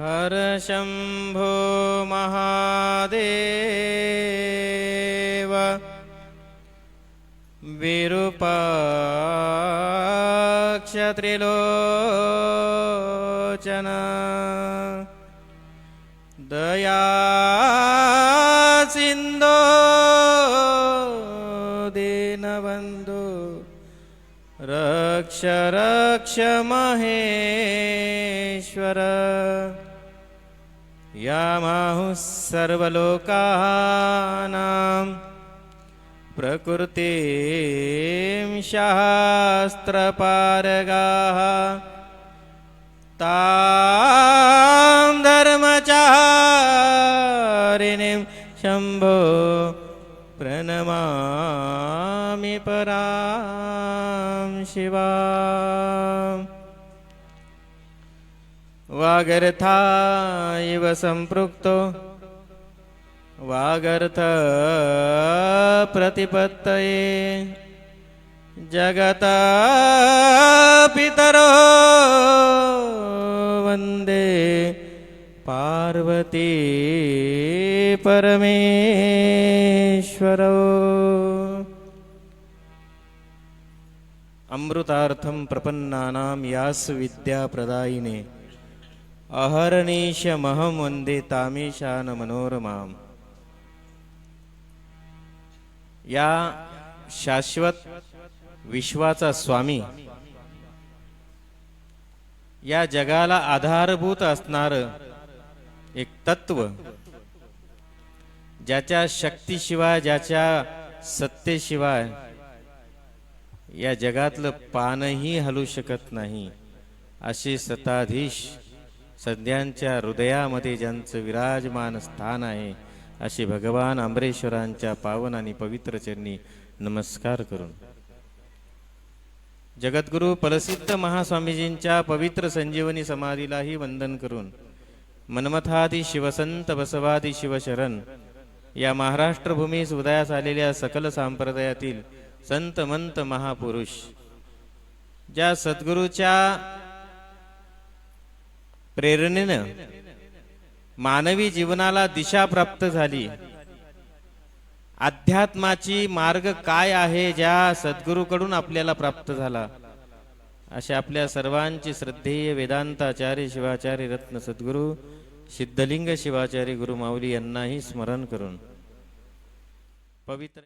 हर शम्भो महादेव। विरूपाक्षत्रिलोचन। दया सिन्धो दीनबन्धु। रक्ष रक्ष महेश्वर यामाहुः सर्वलोकानां प्रकृतिं शास्त्रपारगाः तां धर्मचारिणीं शम्भो प्रणमामि परां शिवा वागर्था इव सम्पृक्तो वागर्थ प्रतिपत्तये। जगत पितरो वन्दे पार्वती परमेश्वरो। अमृतार्थं प्रपन्नानां यास विद्याप्रदायिने अहर्निशमहं वन्दे तामेशानमनोरमाम् या शाश्वत विश्वाचा स्वामी या जगाला आधारभूत असणार एक तत्व ज्याच्या शक्तीशिवाय ज्याच्या सत्तेशिवाय या जगातलं पानही हलू शकत नाही असे सत्ताधीश सध्यांच्या हृदयामध्ये ज्यांचं विराजमान स्थान आहे असे भगवान आंबरेश्वरांच्या पावन आणि पवित्र चरणी नमस्कार करून. जगद्गुरु पलसिद्ध महास्वामीजींच्या पवित्र संजीवनी समाधीलाही वंदन करून मनमथादी शिवसंत बसवादी शिवशरण या महाराष्ट्रभूमीस उदयास आलेल्या सकल संप्रदायातील संत मंत महापुरुष ज्या सद्गुरूच्या प्रेरणेनं मानवी जीवनाला दिशा प्राप्त झाली. अध्यात्माची मार्ग काय आहे ज्या सद्गुरूकडून आपल्याला प्राप्त झाला? अशा आपल्या सर्वांची श्रद्धेय वेदांताचार्य शिवाचार्य रत्न सद्गुरू सिद्धलिंग शिवाचार्य गुरु माऊली यांनाही स्मरण करून पवित्र